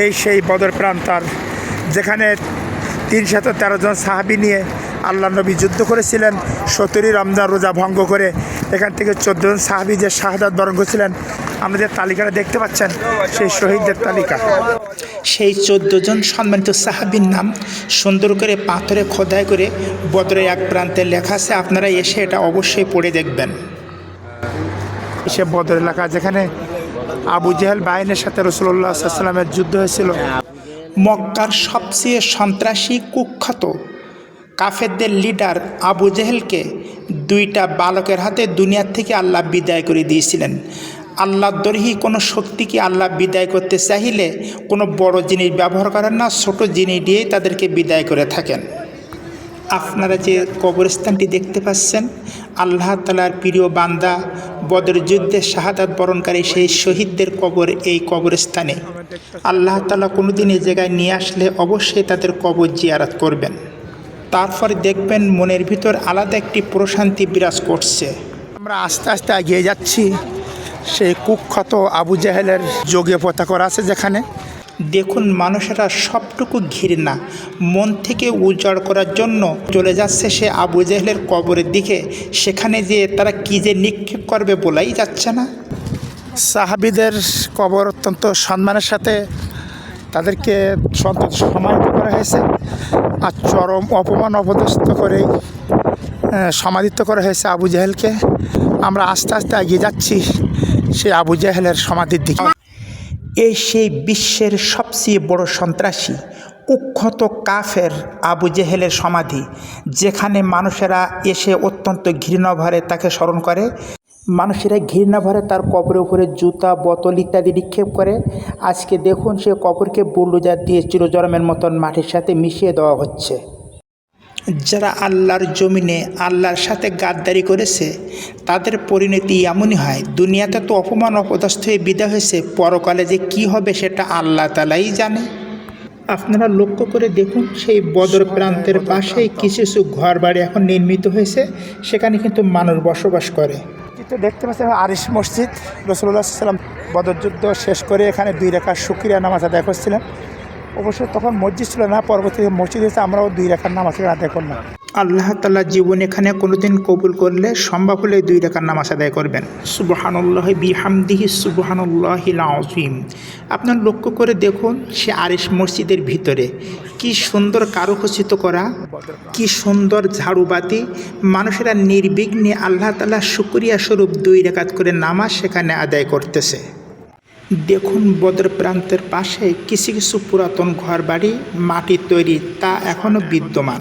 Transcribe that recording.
এই সেই বদর প্রান্তর, যেখানে তিনশত তেরো জন সাহাবি নিয়ে আল্লাহ নবী যুদ্ধ করেছিলেন সত্তরই রমজান রোজা ভঙ্গ করে। এখান থেকে চোদ্দ জন সাহাবি যে শাহাদাত বরণ করেছিলেন, আমরা যে তালিকাটা দেখতে পাচ্ছেন, সেই শহীদদের তালিকা। সেই জন সম্মানিত সাহাবির নাম সুন্দর করে পাথরে খোদাই করে বদরের এক প্রান্তে লেখা আছে, আপনারা এসে এটা অবশ্যই পড়ে দেখবেন। সে বদর এলাকা যেখানে আবু জেহেল বাহিনীর সাথে রসুল্লাহ সাল্লামের যুদ্ধ হয়েছিল। মক্কার সবচেয়ে সন্ত্রাসী, কুখ্যাত কাফেরদের লিডার আবু জেহেলকে দুইটা বালকের হাতে দুনিয়ার থেকে আল্লাহ বিদায় করে দিয়েছিলেন। আল্লাহ দরহি কোনো শক্তিকে আল্লাহ বিদায় করতে চাইলে কোনো বড় জিনিস ব্যবহার করেন না, ছোট জিনিস দিয়েই তাদেরকে বিদায় করে থাকেন। আপনারা যে কবরস্থানটি দেখতে পাচ্ছেন, আল্লাহ তালার প্রিয় বান্দা বদর যুদ্ধে শাহাদাত বরণকারী সেই শহীদদের কবর এই কবরস্থানে। আল্লাহ তালা কোনোদিন এই জায়গায় নিয়ে আসলে অবশ্যই তাদের কবর জিয়ারাত করবেন। তারপরে দেখবেন মনের ভিতর আলাদা একটি প্রশান্তি বিরাজ করছে। আমরা আস্তে আস্তে এগিয়ে যাচ্ছি। সেই কুখ্যাত আবু জাহেলের যোগে পতা করা আছে যেখানে। দেখুন মানুষেরা সবটুকু ঘৃণা মন থেকে উজাড় করার জন্য চলে যাচ্ছে সে আবু জেহেলের কবরের দিকে। সেখানে যে তারা কী যে নিক্ষেপ করবে বলাই যাচ্ছে না। সাহাবিদের কবর অত্যন্ত সম্মানের সাথে তাদেরকে সন্তত সমাহিত করা হয়েছে আর চরম অপমান অপদস্থ করেই সমাধিত করা হয়েছে আবু জাহেলকে। আমরা আস্তে আস্তে এগিয়ে যাচ্ছি সেই আবু জাহেলের সমাধির দিকে। এই সেই বিশ্বের সবচেয়ে বড় সন্ত্রাসী কুখ্যাত কাফের আবু জেহেলের সমাধি, যেখানে মানুষেরা এসে অত্যন্ত ঘৃণাভরে তাকে স্মরণ করে। মানুষেরা ঘৃণাভরে তার কবরের উপরে জুতা, বোতল ইত্যাদি নিক্ষেপ করে। আজকে দেখুন সে কবরকে বুল্ডোজার দিয়ে চিরজরমের মতন মাটির সাথে মিশিয়ে দেওয়া হচ্ছে। যারা আল্লাহর জমিনে আল্লাহর সাথে গাদ্দারি করেছে তাদের পরিণতি এমনই হয় দুনিয়াতে তো অপমান অপদস্থ হয়ে বিদা হয়েছে পরকালে যে কি হবে সেটা আল্লাহ তালাই জানে। আপনারা লক্ষ্য করে দেখুন সেই বদর প্রান্তের পাশেই কিছু কিছু ঘর বাড়ি এখন নির্মিত হয়েছে সেখানে কিন্তু মানুষ বসবাস করে। দেখতে পাচ্ছেন আরিস মসজিদ রসুল্লাহ সাল্লাম বদরযুদ্ধ শেষ করে এখানে দুই রেখার শুক্রিয়া নামাজ আদায় করছিলেন। অবশ্য তখন মসজিদ ছিল না পরবর্তীতে মসজিদ হয়েছে আমরাও দুই রেখার নামাজ আদায় করলাম। আল্লাহ তাল্লাহ জীবন এখানে কোনোদিন কবুল করলে সম্ভব হলে দুই রেখার নামাজ আদায় করবেন। সুবহানুল্লাহ বিহামদিহি সুবহানুল্লাহ আজিম আপনার লক্ষ্য করে দেখুন সে আরিস মসজিদের ভিতরে কি সুন্দর কারুখচিত করা কি সুন্দর ঝাড়ুবাতি। মানুষেরা নির্বিঘ্নে আল্লাহ তাল্লাহ শুক্রিয়া স্বরূপ দুই রেখাত করে নামাজ সেখানে আদায় করতেছে। দেখুন বদর প্রান্তের পাশে কিছু কিছু পুরাতন ঘরবাড়ি মাটির তৈরি তা এখনও বিদ্যমান।